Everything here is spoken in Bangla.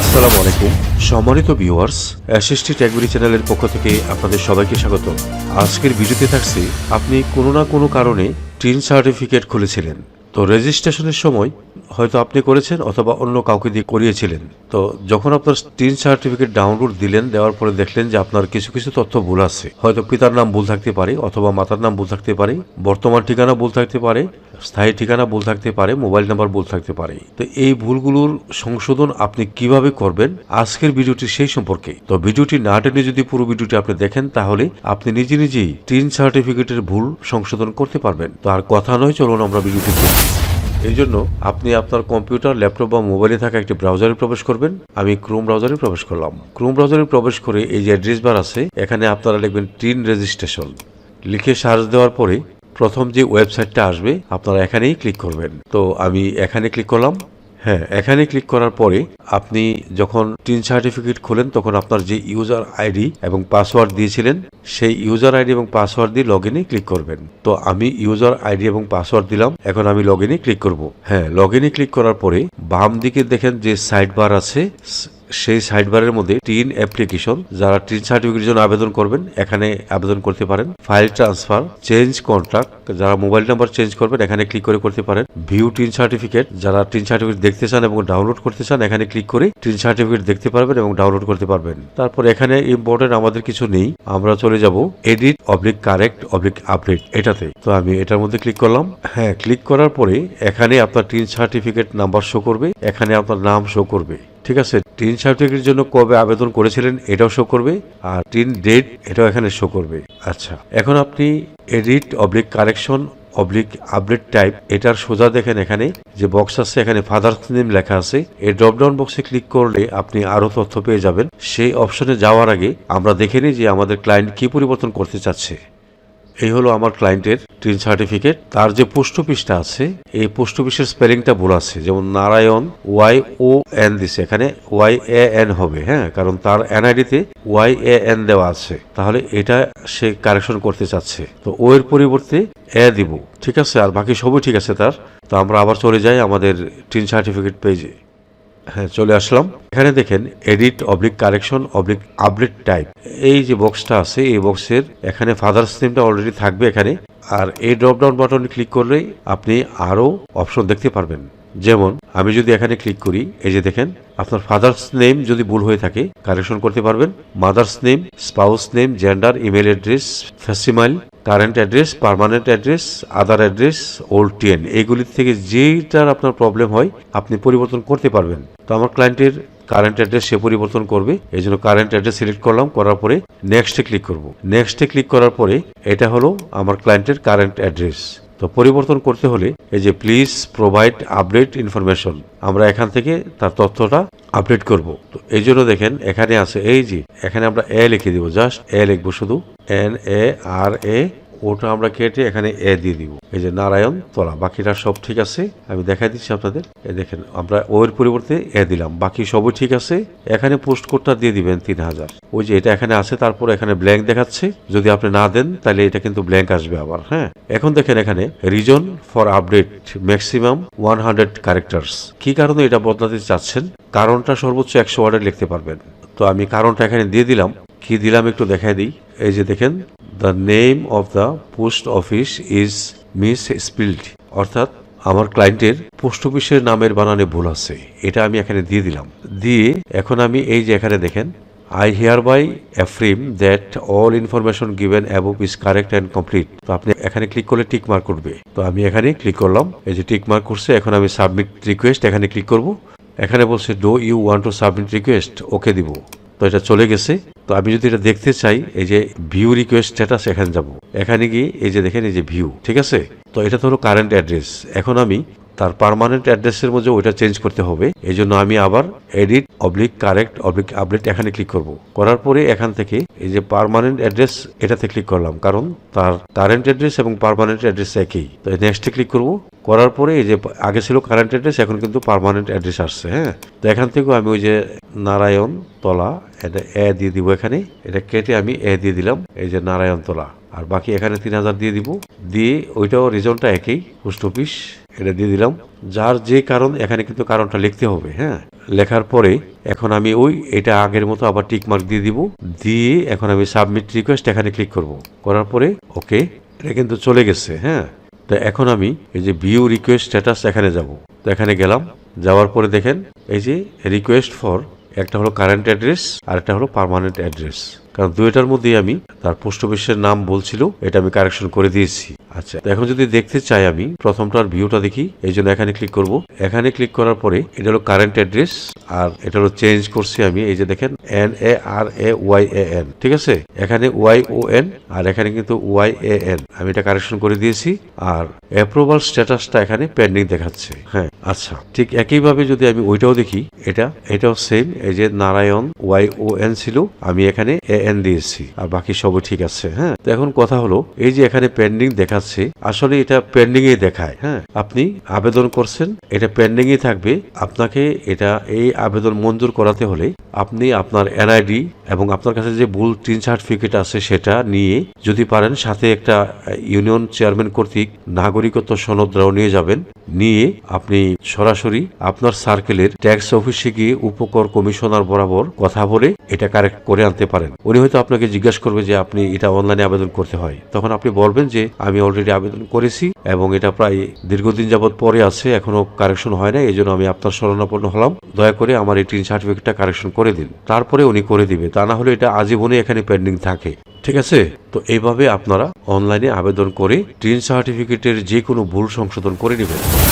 আসসালামু আলাইকুম। সম্মানিত ভিউয়ার্স, অ্যাসিস্টি ট্যাগবিরি চ্যানেলের পক্ষ থেকে আপনাদের সবাইকে স্বাগত। আজকের ভিডিওতে থাকছে, আপনি কোনো না কোনো কারণে টিন সার্টিফিকেট খুলেছিলেন। তো রেজিস্ট্রেশনের সময় হয়তো আপনি করেছেন অথবা অন্য কাউকে দিয়ে করিয়েছিলেন। তো যখন আপনার টিন সার্টিফিকেট ডাউনলোড দিলেন, দেওয়ার পরে দেখলেন যে আপনার কিছু কিছু তথ্য ভুল আছে। হয়তো পিতার নাম ভুল থাকতে পারে অথবা মাতার নাম ভুল থাকতে পারে, বর্তমান ঠিকানা ভুল থাকতে পারে স্থায়ী ঠিকানা ভুল থাকতে পারে, মোবাইল নাম্বার ভুল থাকতে পারে। তো এই ভুলগুলোর সংশোধন আপনি কীভাবে করবেন? আজকের ভিডিওটি সেই সম্পর্কে। তো ভিডিওটি না টেনে যদি পুরো ভিডিওটি আপনি দেখেন, তাহলে আপনি নিজে নিজেই টিন সার্টিফিকেটের ভুল সংশোধন করতে পারবেন। তো আর কথা নয়, চলুন আমরা ভিডিওটি দেখি। এই জন্য আপনি আপনার কম্পিউটার, ল্যাপটপ বা মোবাইলে থাকা একটি ব্রাউজারে প্রবেশ করবেন। আমি ক্রোম ব্রাউজারে প্রবেশ করলাম। ক্রোম ব্রাউজারে প্রবেশ করে এই যে অ্যাড্রেস বার আছে, এখানে আপনারা লিখবেন টিন রেজিস্ট্রেশন। লিখে সার্চ দেওয়ার পরে প্রথম যে ওয়েবসাইটটা আসবে, আপনারা এখানেই ক্লিক করবেন। তো আমি এখানে ক্লিক করলাম। হ্যাঁ এখানে ক্লিক করার পরে আপনি যখন টিন সার্টিফিকেট খোলেন, তখন আপনার যে ইউজার আইডি এবং পাসওয়ার্ড দিয়েছিলেন, সেই ইউজার আইডি এবং পাসওয়ার্ড দিয়ে লগ ক্লিক করবেন। তো আমি ইউজার আইডি এবং পাসওয়ার্ড দিলাম। এখন আমি লগ ক্লিক করব। হ্যাঁ লগ ক্লিক করার পরে বাম দিকে দেখেন যে সাইড বার আছে সেই সাইড বারের মধ্যে টিন অ্যাপ্লিকেশন যারা টিন সার্টিফিকেটের জন্য আবেদন করবেন, এখানে আবেদন করতে পারেন। ফাইল ট্রান্সফার চেঞ্জ কন্ট্রাক্ট যারা মোবাইল নাম্বার চেঞ্জ করবেন, এখানে ক্লিক করে করতে পারেন। ভিউ টিন সার্টিফিকেট যারা টিন সার্টিফিকেট দেখতে চান এবং ডাউনলোড করতে চান, এখানে ক্লিক করে টিন সার্টিফিকেট দেখতে পারবেন এবং ডাউনলোড করতে পারবেন। তারপর এখানে ইম্পর্টেন্ট আমাদের কিছু নেই, আমরা চলে যাব edit oblique correct oblique update এটাতে। তো আমি এটার মধ্যে ক্লিক করলাম। হ্যাঁ ক্লিক করার পরে এখানে আপনার টিন সার্টিফিকেট নাম্বার শো করবে, এখানে আপনার নাম শো করবে। ঠিক আছে টিন সার্টিফিকেটের জন্য কবে আবেদন করেছিলেন এটাও শো করবে, আর টিন ডেট এটাও এখানে শো করবে। আচ্ছা এখন আপনি edit oblique correction oblique update type এটার সোজা দেখেন এখানে, যে বক্স আছে, এখানে ফাদার্স নেম লেখা আছে। এই ড্রপডাউন বক্সে ক্লিক করলে আপনি আরও তথ্য পেয়ে যাবেন। সেই অপশনে যাওয়ার আগে আমরা দেখে নিই যে আমাদের ক্লায়েন্ট কি পরিবর্তন করতে চাচ্ছে। এই হলো আমার ক্লায়েন্টের টিন সার্টিফিকেট তার যে পোস্ট অফিসটা আছে, এই পোস্ট অফিসের স্পেলিংটা ভুল আছে। যেমন নারায়ণ ওয়াই ও এন দিছে। এখানে ওয়াই এ এন হবে হ্যাঁ? কারণ তার এনআইডিতে ওয়াই এ এন দেওয়া আছে। তাহলে এটা সে কারেকশন করতে চাচ্ছে। তো ও এর পরিবর্তে এ দিব। ঠিক আছে? আর বাকি সবই ঠিক আছে তার। তো আমরা আবার চলে যাই আমাদের টিন সার্টিফিকেট পেজে হ্যাঁ চলে আসলাম। এখানে দেখেন edit oblique correction oblique update type এই যে বক্সটা আছে, এই বক্সের এখানে ফাদার্স নেমটা অলরেডি থাকবে এখানে। আর এই ড্রপ ডাউন বাটনে ক্লিক করলেই আপনি আরও অপশন দেখতে পারবেন। যেমন, আমি যদি এখানে ক্লিক করি, এই যে দেখেন, আপনার ফাদার্স নেম যদি ভুল হয়ে থাকে কারেকশন করতে পারবেন। Mother's name spouse name gender email address facsimile current address permanent address other address old TIN এইগুলির থেকে যেইটার আপনার প্রবলেম হয়, আপনি পরিবর্তন করতে পারবেন। তো আমার ক্লায়েন্টের কারেন্ট অ্যাড্রেস সে পরিবর্তন করবে এই জন্য কারেন্ট অ্যাড্রেস সিলেক্ট করলাম, করার পরে নেক্সটে ক্লিক করব। নেক্সটে ক্লিক করার পরে এটা হলো আমার ক্লায়েন্টের কারেন্ট অ্যাড্রেস তো পরিবর্তন করতে হলে এই যে প্লিজ প্রোভাইড আপডেট ইনফরমেশন আমরা এখান থেকে তার তথ্যটা আপডেট করব। তো এই জন্য দেখেন, এখানে আছে এই যে, এখানে আমরা এ লিখে দিব জাস্ট এ লিখব শুধু এন এ আর এ ওটা আমরা কেটে এখানে এ দিয়ে দিব। এই যে নারায়ণ, তলা। বাকিটা সব ঠিক আছে? আমি দেখাই দিচ্ছি আপনাদের। এই দেখেন, আমরা ও এর পরিবর্তে এ দিলাম। বাকি সবই ঠিক আছে? এখানে পোস্ট কোডটা দিয়ে দিবেন তিন হাজার। ওই যে এটা এখানে আছে, তারপর এখানে ব্ল্যাঙ্ক দেখাচ্ছে। যদি আপনি না দেন, তাহলে এটা কিন্তু ব্ল্যাঙ্ক আসবে আবার হ্যাঁ? এখন দেখেন এখানে, reason for update maximum one hundred characters. কি কারণে এটা বদলাতে চাচ্ছেন? কারণটা সর্বোচ্চ একশো ওয়ার্ডে লিখতে পারবেন। তো আমি কারণটা এখানে দিয়ে দিলাম। কি দিলাম একটু দেখাই দিই। এই যে দেখেন the name of the post office is misspelled অর্থাৎ আমার ক্লায়েন্টের পোস্ট অফিসের নামের বানানে ভুল আছে। এটা আমি এখানে দিয়ে দিলাম। দিয়ে এখন আমি এই যে এখানে দেখেন I hereby affirm that all information given above is correct and complete তো আপনি এখানে ক্লিক করলে টিক মার্ক করবে তো আমি এখানে ক্লিক করলাম। এই যে টিক মার্ক করছে এখন আমি সাবমিট রিকোয়েস্ট এখানে ক্লিক করব। এখানে বলছে do you want to submit request okay দিব। তো এটা চলে গেছে। তো আমি যদি এটা দেখতে চাই, এই যে ভিউ রিকোয়েস্ট স্ট্যাটাস এখানে যাব। এখানে গিয়ে এই যে দেখেন, এই যে ভিউ ঠিক আছে? তো এটা তো হলো কারেন্ট অ্যাড্রেস এখন আমি তার পার্মানেন্ট অ্যাড্রেসের মধ্যে ওইটা চেঞ্জ করতে হবে। এই জন্য আমি আবার edit oblique correct oblique update এখানে ক্লিক করব। করার পরে এখান থেকে এই যে পার্মানেন্ট অ্যাড্রেস এটাতে ক্লিক করলাম। কারণ তার কারেন্ট অ্যাড্রেস এবং পার্মানেন্ট অ্যাড্রেস একই। তো নেক্সটে ক্লিক করব। করার পরে এই যে আগে ছিল কারেন্ট অ্যাড্রেস এখন কিন্তু পারমানেন্ট অ্যাড্রেস আসছে হ্যাঁ? তো এখান থেকেও আমি ওই যে নারায়ণ তলা, এটা এ দিয়ে দিব এখানে। এটা কেটে আমি এ দিয়ে দিলাম, এই যে নারায়ণ তলা। আর বাকি এখানে তিন হাজার দিয়ে দিব। দিয়ে ওইটাও রিজনটা একই পোস্ট অফিস এটা দিয়ে দিলাম। যার যে কারণ, এখানে কিন্তু কারণটা লিখতে হবে হ্যাঁ? লেখার পরে এখন আমি ওই, এটা আগের মতো আবার টিক মার্ক দিয়ে দিব। দিয়ে এখন আমি সাবমিট রিকোয়েস্ট এখানে ক্লিক করব। করার পরে ওকে এটা কিন্তু চলে গেছে হ্যাঁ? তো এখন আমি এই যে ভিউ রিকোয়েস্ট স্ট্যাটাস এখানে যাব। তো এখানে গেলাম। যাওয়ার পরে দেখেন, এই যে রিকোয়েস্ট ফর একটা হলো কারেন্ট অ্যাড্রেস আর একটা হলো পার্মানেন্ট অ্যাড্রেস কারণ দুইটার মধ্যেই আমি তার পোস্ট অফিসের নাম বলছিল, এটা আমি কারেকশন করে দিয়েছি। আচ্ছা এখন যদি দেখতে চাই আমি, প্রথমটার ভিউটা দেখি, এই জন্য এখানে ক্লিক করব। এখানে ক্লিক করার পরে এটা হলো কারেন্ট অ্যাড্রেস আর এটা হলো চেঞ্জ করছি আমি, এই যে দেখেন N A R A Y A N ঠিক আছে? এখানে ওয়াই ও এন আর এখানে কিন্তু ওয়াই এ এন আমি এটা কারেকশন করে দিয়েছি, আর অ্যাপ্রুভাল স্ট্যাটাসটা এখানে পেন্ডিং দেখাচ্ছে। হ্যাঁ আচ্ছা ঠিক একইভাবে যদি আমি ওইটাও দেখি, এটা, এটাও সেম এই যে নারায়ণ ওয়াই ও এন ছিল, আমি এখানে এ এন দিয়েছি, আর বাকি সবই ঠিক আছে হ্যাঁ? তো এখন কথা হলো, এই যে এখানে পেন্ডিং দেখাচ্ছে, আসলে এটা পেন্ডিং এ দেখায় হ্যাঁ? আপনি আবেদন করছেন, এটা পেন্ডিং এ থাকবে, আপনাকে এটা, এই আবেদন মঞ্জুর করাতে হলে আপনি আপনার এনআইডি এবং আপনার কাছে যে ভুল টিন সার্টিফিকেট আছে সেটা নিয়ে যদি পারেন, সাথে একটা ইউনিয়ন চেয়ারম্যান কর্তৃক নাগরিকত্ব সনদরাও নিয়ে যাবেন, নিয়ে আপনি সরাসরি আপনার সার্কেলের ট্যাক্স অফিসে গিয়ে উপকর কমিশনার বরাবর কথা বলে এটা কারেক্ট করে আনতে পারেন। উনি হয়তো আপনাকে জিজ্ঞাসা করবে যে আপনি এটা অনলাইনে আবেদন করতে হয়। তখন আপনি বলবেন যে, আমি অলরেডি আবেদন করেছি এবং এটা প্রায় দীর্ঘদিন যাবৎ পরে আছে, এখনও কারেকশন হয় না এই জন্য আমি আপনার শরণাপন্ন হলাম। দয়া করে আমার এই টিন সার্টিফিকেটটা কারেকশন করে দিন। তারপরে উনি করে দিবে। তা না হলে এটা আজীবনে এখানে পেন্ডিং থাকে। ঠিক আছে? তো এইভাবে আপনারা অনলাইনে আবেদন করে টিন সার্টিফিকেটের যে কোনো ভুল সংশোধন করে নেবেন।